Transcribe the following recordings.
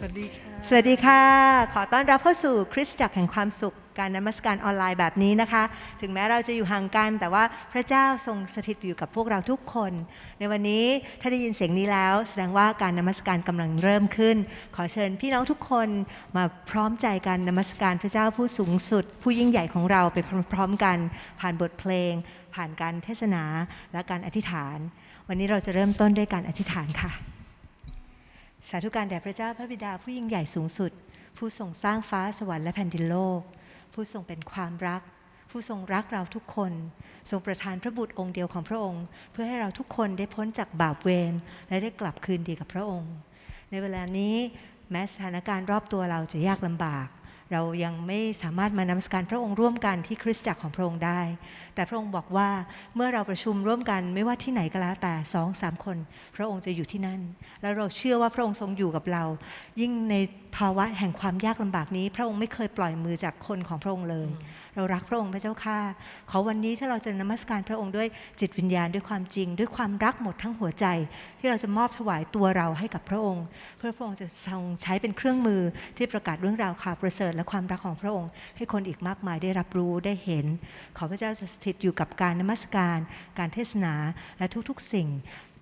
สวัสดีค่ะ สวัสดีค่ะ ขอต้อนรับเข้าสู่คริสตจักรแห่งความสุข การนมัสการออนไลน์แบบนี้นะคะ ถึงแม้เราจะอยู่ห่างกัน แต่ว่าพระเจ้าทรงสถิตอยู่กับพวกเราทุกคน ในวันนี้ถ้าได้ยินเสียงนี้แล้ว แสดงว่าการนมัสการกำลังเริ่มขึ้น ขอเชิญพี่น้องทุกคนมาพร้อมใจกันนมัสการพระเจ้าผู้สูงสุด ผู้ยิ่งใหญ่ของเราไปพร้อมๆกัน ผ่านบทเพลง ผ่านการเทศนาและการอธิษฐาน วันนี้เราจะเริ่มต้นด้วยการอธิษฐานค่ะ สาธุการแด่พระเจ้าพระบิดาผู้ยิ่งใหญ่สูงสุด ผู้ทรงสร้างฟ้าสวรรค์และแผ่นดินโลก ผู้ทรงเป็นความรัก ผู้ทรงรักเราทุกคน ทรงประทานพระบุตรองค์เดียวของพระองค์ เพื่อให้เราทุกคนได้พ้นจากบาปเวรและได้กลับคืนดีกับพระองค์ ในเวลานี้แม้สถานการณ์รอบตัวเราจะยากลำบาก เรายังไม่สามารถมานมัสการพระองค์ร่วมกันที่คริสตจักรของพระองค์ได้ แต่พระองค์บอกว่าเมื่อเราประชุมร่วมกันไม่ว่าที่ไหนก็แล้วแต่สองสามคน พระองค์จะอยู่ที่นั่น แล้วเราเชื่อว่าพระองค์ทรงอยู่กับเรา ยิ่งใน ภาวะแห่งความยากลำบากนี้ พระองค์ไม่เคยปล่อยมือจากคนของพระองค์เลย เรารักพระองค์พระเจ้าค่ะ ขอวันนี้ถ้าเราจะนมัสการพระองค์ด้วยจิตวิญญาณด้วยความจริง ด้วยความรักหมดทั้งหัวใจ ที่เราจะมอบถวายตัวเราให้กับพระองค์ เพื่อพระองค์จะทรงใช้เป็นเครื่องมือที่ประกาศเรื่องราวข่าวประเสริฐและความรักของพระองค์ ให้คนอีกมากมายได้รับรู้ได้เห็น ขอพระเจ้าจะสถิตอยู่กับการนมัสการ การเทศนาและทุกๆ สิ่ง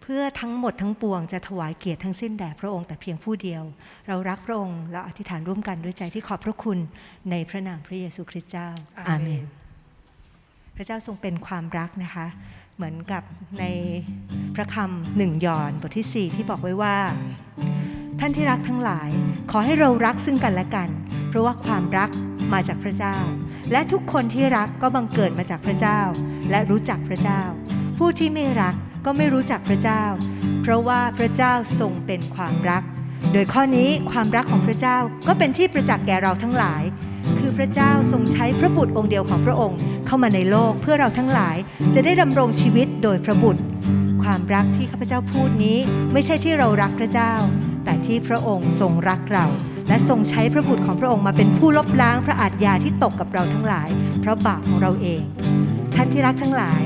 เพื่อทั้งหมดทั้งปวงจะถวายเกียรติทั้งสิ้นแด่พระองค์แต่เพียงผู้เดียว เรารักพระองค์เราอธิษฐานร่วมกันด้วยใจที่ขอบพระคุณในพระนามพระเยซูคริสต์เจ้าอาเมน พระเจ้าทรงเป็นความรักนะคะ เหมือนกับในพระคำหนึ่งยอห์นบทที่ 4 ที่บอกไว้ว่า ท่านที่รักทั้งหลาย ขอให้เรารักซึ่งกันและกัน เพราะว่าความรักมาจากพระเจ้า และทุกคนที่รักก็บังเกิดมาจากพระเจ้า และรู้จักพระเจ้า ผู้ที่ไม่รัก ก็ไม่รู้จักพระเจ้า เพราะว่าพระเจ้าทรงเป็นความรัก โดยข้อนี้ความรักของพระเจ้าก็เป็นที่ประจักษ์แก่เราทั้งหลาย คือพระเจ้าทรงใช้พระบุตรองค์เดียวของพระองค์ เข้ามาในโลกเพื่อเราทั้งหลายจะได้ดำรงชีวิตโดยพระบุตร ความรักที่ข้าพเจ้าพูดนี้ไม่ใช่ที่เรารักพระเจ้า แต่ที่พระองค์ทรงรักเราและทรงใช้พระบุตรของพระองค์มาเป็นผู้ลบล้างพระอาทยาที่ตกกับเราทั้งหลาย เพราะบาปของเราเอง ท่านที่รักทั้งหลาย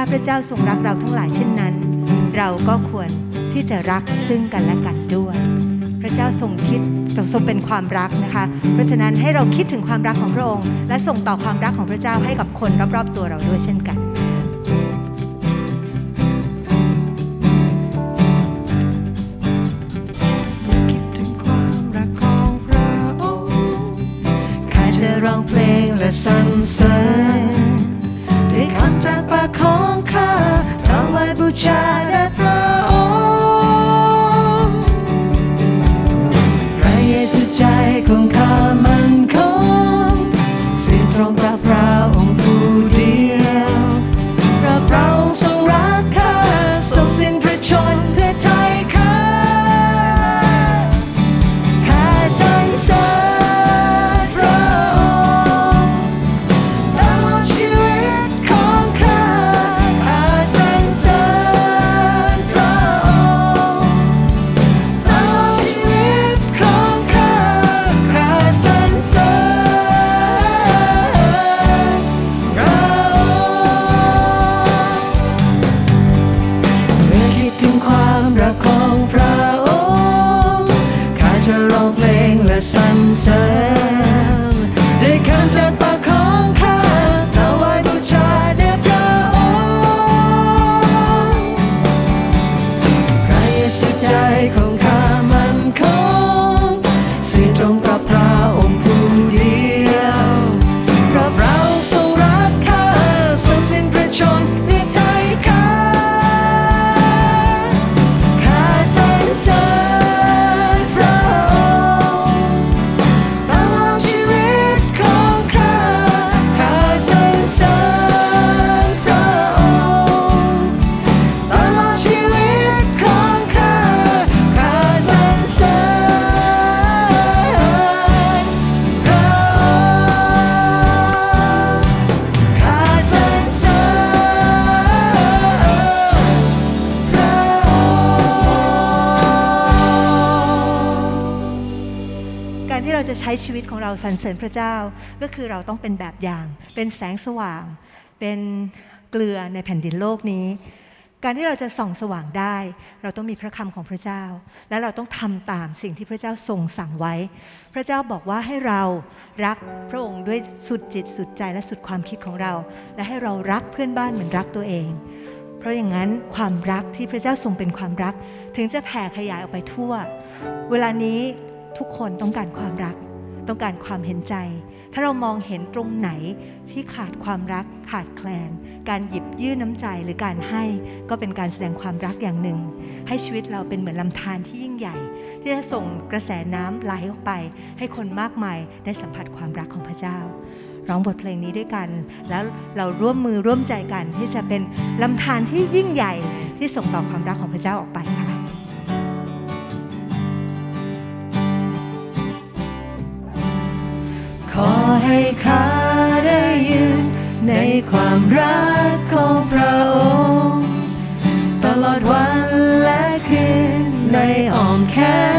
ถ้าพระเจ้าทรงรักเราทั้งหลายเช่นนั้น เราก็ควรที่จะรักซึ่งกันและกันด้วย พระเจ้าทรงคิดทรงเป็นความรักนะคะ เพราะฉะนั้นให้เราคิดถึงความรักของพระองค์ และส่งต่อความรักของพระเจ้าให้กับคนรอบๆตัวเราด้วยเช่นกันจะร้องเพลงและสรรเสริญ พระองค์ ช้ชีวิตของเราสรรเสริญพระเจ้า ก็คือเราต้องเป็นแบบอย่าง เป็นแสงสว่าง เป็นเกลือในแผ่นดินโลกนี้ การที่เราจะส่องสว่างได้ เราต้องมีพระคำของพระเจ้า และเราต้องทำตามสิ่งที่พระเจ้าทรงสั่งไว้ พระเจ้าบอกว่าให้เรารักพระองค์ด้วยสุดจิตสุดใจและสุดความคิดของเรา และให้เรารักเพื่อนบ้านเหมือนรักตัวเอง เพราะอย่างนั้นความรักที่พระเจ้าทรงเป็นความรัก ถึงจะแผ่ขยายออกไปทั่ว เวลานี้ทุกคนต้องการความรัก ต้องการความเห็นใจ ถ้าเรามองเห็นตรงไหนที่ขาดความรักขาดแคลน การหยิบยื่นน้ำใจหรือการให้ก็เป็นการแสดงความรักอย่างหนึ่ง ให้ชีวิตเราเป็นเหมือนลำธารที่ยิ่งใหญ่ ที่จะส่งกระแสน้ำไหลออกไป ให้คนมากมายได้สัมผัสความรักของพระเจ้า ร้องบทเพลงนี้ด้วยกัน แล้วเราร่วมมือร่วมใจกันที่จะเป็นลำธารที่ยิ่งใหญ่ที่ส่งต่อความรักของพระเจ้าออกไปค่ะ ให้ข้าได้ยืนในความรักของพระองค์ ตลอดวันและคืนในอ้อมแขน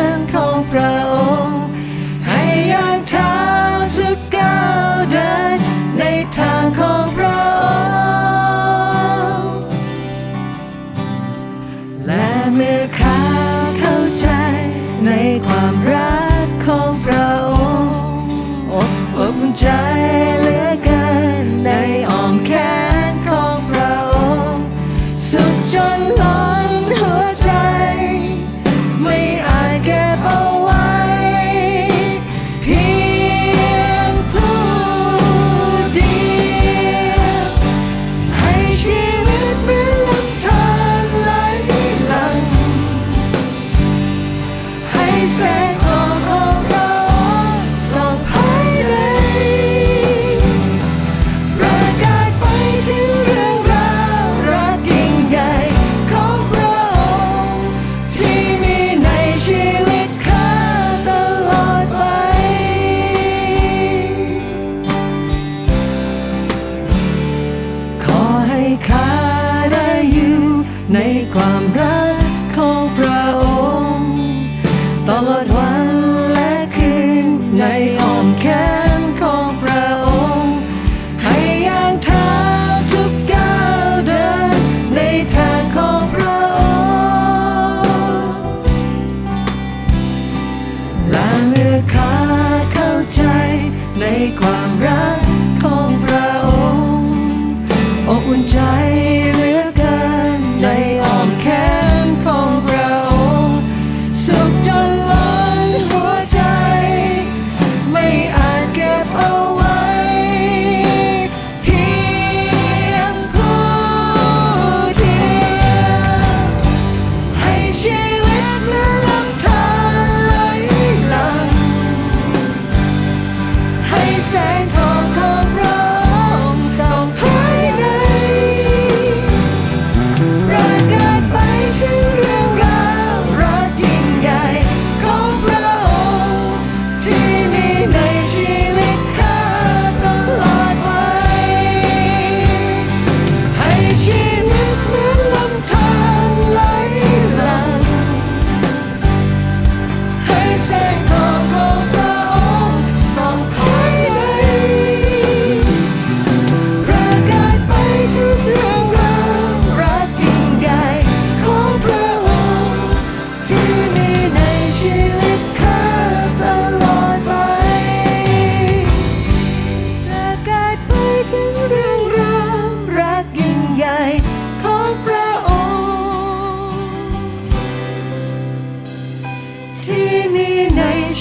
แสงทองของเราส่องภายในประกาศไปถึงเรื่องราวรักยิ่งใหญ่ของพระองค์ที่มีในชีวิตข้าตลอดไป ขอให้ข้าได้อยู่ในความรัก ให้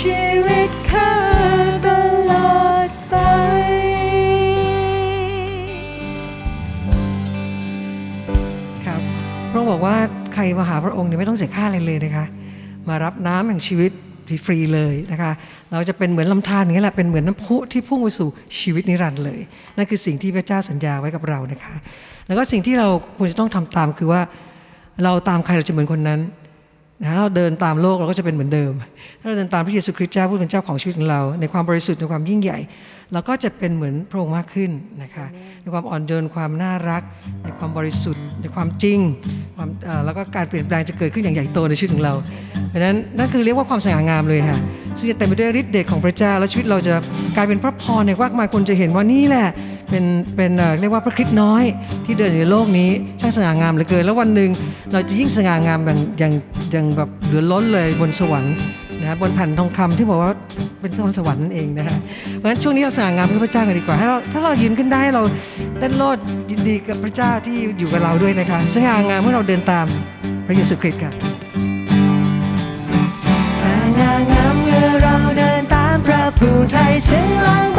ชีวิตข้าตลอดไป ครับพระองค์บอกว่าใครมาหาพระองค์เนี่ยไม่ต้องเสียค่าอะไรเลยนะคะ มารับน้ำแห่งชีวิตฟรีเลยนะคะ เราจะเป็นเหมือนลำธารอย่างนี้แหละ เป็นเหมือนน้ำพุที่พุ่งไปสู่ชีวิตนิรันดร์เลย นั่นคือสิ่งที่พระเจ้าสัญญาไว้กับเรานะคะ แล้วก็สิ่งที่เราควรจะต้องทำตามคือว่า เราตามใครเราจะเหมือนคนนั้น นะเราเดินตามโลกเราก็จะเป็นเหมือนเดิม ถ้าเราเดินตามพระเยซูคริสต์เจ้าผู้เป็นเจ้าของชีวิตของเรา ในความบริสุทธิ์ในความยิ่งใหญ่ เราก็จะเป็นเหมือนพระองค์มากขึ้นนะคะในความอ่อนโยนความน่ารัก ในความบริสุทธิ์ ในความจริงความเอ่อแล้วก็การเปลี่ยนแปลงจะเกิดขึ้นอย่างใหญ่โตในชีวิตของเราเพราะฉะนั้นนั่นคือเรียกว่าความสง่างามเลยค่ะซึ่งจะเต็มไปด้วยฤทธิ์เดชของพระเจ้า และชีวิตเราจะกลายเป็นพระพรในมากมายคนจะเห็นว่านี่แหละเป็นเป็นเอ่อเรียกว่าพระคริสต์น้อยที่เดินอยู่ในโลกนี้ช่างสง่างามเหลือเกิน แล้ววันหนึ่งเราจะยิ่งสง่างามอย่างอย่างอย่างแบบเหลือล้นเลยบนสวรรค์ นะบนแผ่นทองคำที่บอกว่าเป็นสวรรค์สวรรค์นั่นเองนะคะเพราะฉะนั้นช่วงนี้เราสง่างามเพื่อพระเจ้ากันดีกว่าให้เราถ้าเรายืนขึ้นได้เราเต้นโลดยินดีกับพระเจ้าที่อยู่กับเราด้วยนะคะสง่างามเมื่อเราเดินตามพระเยซูคริสต์ค่ะสง่างามเมื่อเราเดินตามพระผู้ไทยซึ่งล้าง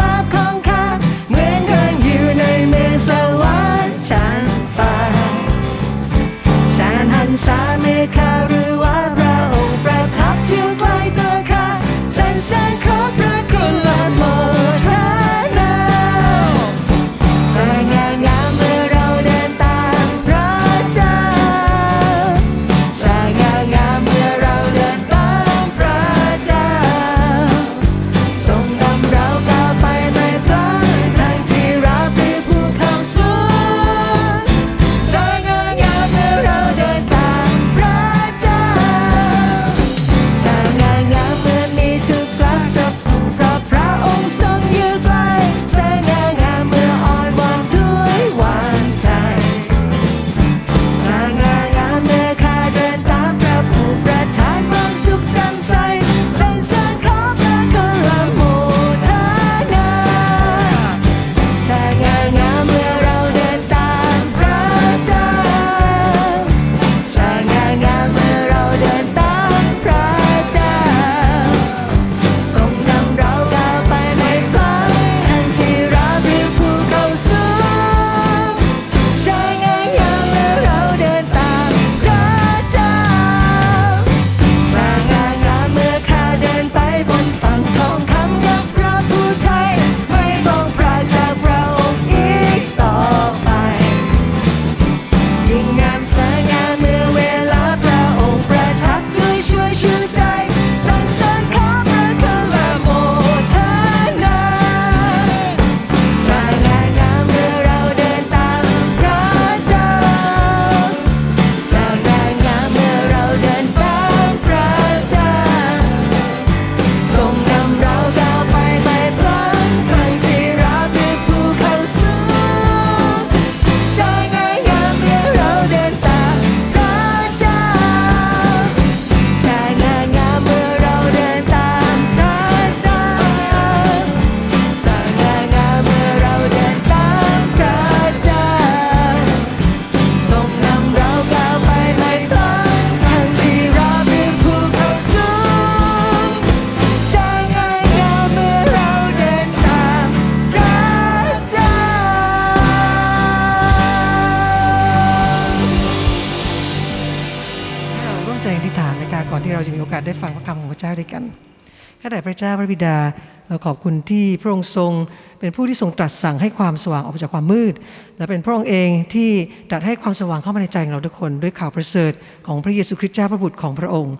ของพระเจ้าด้วยกันข้าแต่พระเจ้าพระบิดา เราขอบคุณที่พระองค์ทรงเป็นผู้ที่ทรงตรัสสั่งให้ความสว่างออกจากความมืด และเป็นพระองค์เองที่ตรัสให้ความสว่างเข้ามาในใจของเราทุกคน ด้วยข่าวประเสริฐของพระเยซูคริสต์เจ้าพระบุตรของพระองค์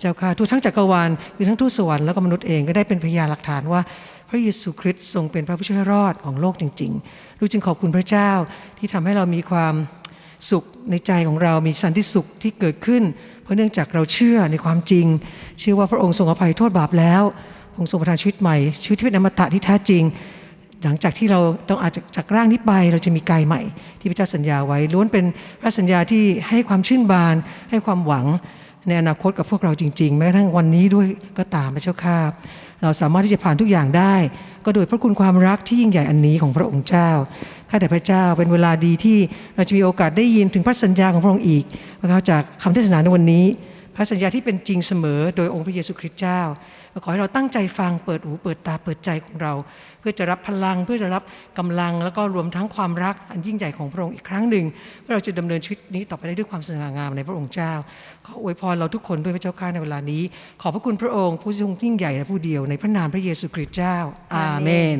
เจ้าค่ะทั่วทั้งจักรวาลคือทั้งทูตสวรรค์แล้วก็มนุษย์เองก็ได้เป็นพยานหลักฐานว่า พระเยซูคริสต์ทรงเป็นพระผู้ช่วยรอดของโลกจริงๆลูกจึงขอบคุณพระเจ้าที่ทำให้เรามีความ สุขในใจของเรามีสันติสุขที่เกิดขึ้น เพราะเนื่องจากเราเชื่อในความจริง เชื่อว่าพระองค์ทรงอภัยโทษบาปแล้วพระองค์ทรงประทานชีวิตใหม่ ชีวิตที่เป็นอมตะที่แท้จริง หลังจากที่เราต้องอาจจะจากร่างนี้ไปเราจะมีกายใหม่ ที่พระเจ้าสัญญาไว้ล้วนเป็นพระสัญญาที่ให้ความชื่นบาน ให้ความหวังในอนาคตกับพวกเราจริง ๆ แม้กระทั่งวันนี้ด้วยก็ตามพระเจ้าข้าเราสามารถที่จะผ่านทุกอย่างได้ ก็โดยพระคุณความรักที่ยิ่งใหญ่อันนี้ของพระองค์เจ้า ข้าแต่พระเจ้าเป็นเวลาดีที่เราจะมีโอกาสได้ยินถึงพระสัญญาของพระองค์อีกนะครับจากคำเทศนาในวันนี้ พระสัญญาที่เป็นจริงเสมอโดยองค์พระเยซูคริสต์เจ้าขอให้เราตั้งใจฟังเปิดหูเปิดตาเปิดใจของเรา เพื่อจะรับพลังเพื่อจะรับกำลัง แล้วก็รวมทั้งความรักอันยิ่งใหญ่ของพระองค์อีกครั้งหนึ่งเพื่อเราจะดำเนินชีวิตนี้ต่อไปได้ด้วยความสง่างามในพระองค์เจ้า ขออวยพรเราทุกคนด้วยพระเจ้าข้าในเวลานี้ ขอบพระคุณพระองค์ผู้ทรงยิ่งใหญ่และผู้เดียวในพระนามพระเยซูคริสต์เจ้า อาเมน